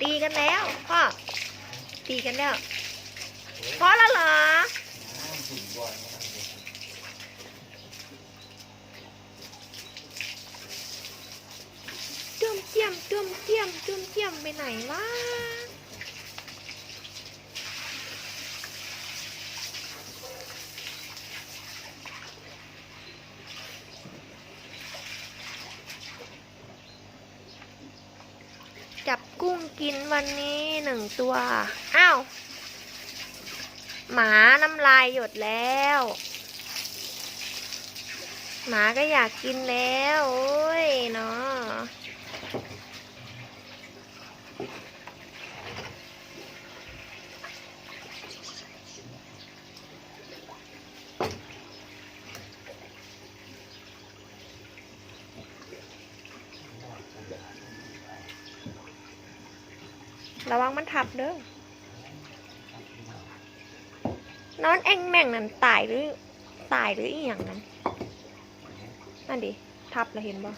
ตีกันแล้วพ่อตีกันแล้วพอแล้วเหรอจุ่มเตียมจุ่มเตียมจุ่มเตียมไปไหนวะ จับกุ้งกินวันนี้หนึ่งตัว อ้าว หมาน้ำลายหยดแล้ว หมาก็อยากกินแล้ว โอ้ยเนาะ ระวังมันทับเด้อนอนแองแม่งนั่นตายหรือ ตายหรืออีหยังนั้นนั่นดิ ทับแล้วเห็นบ่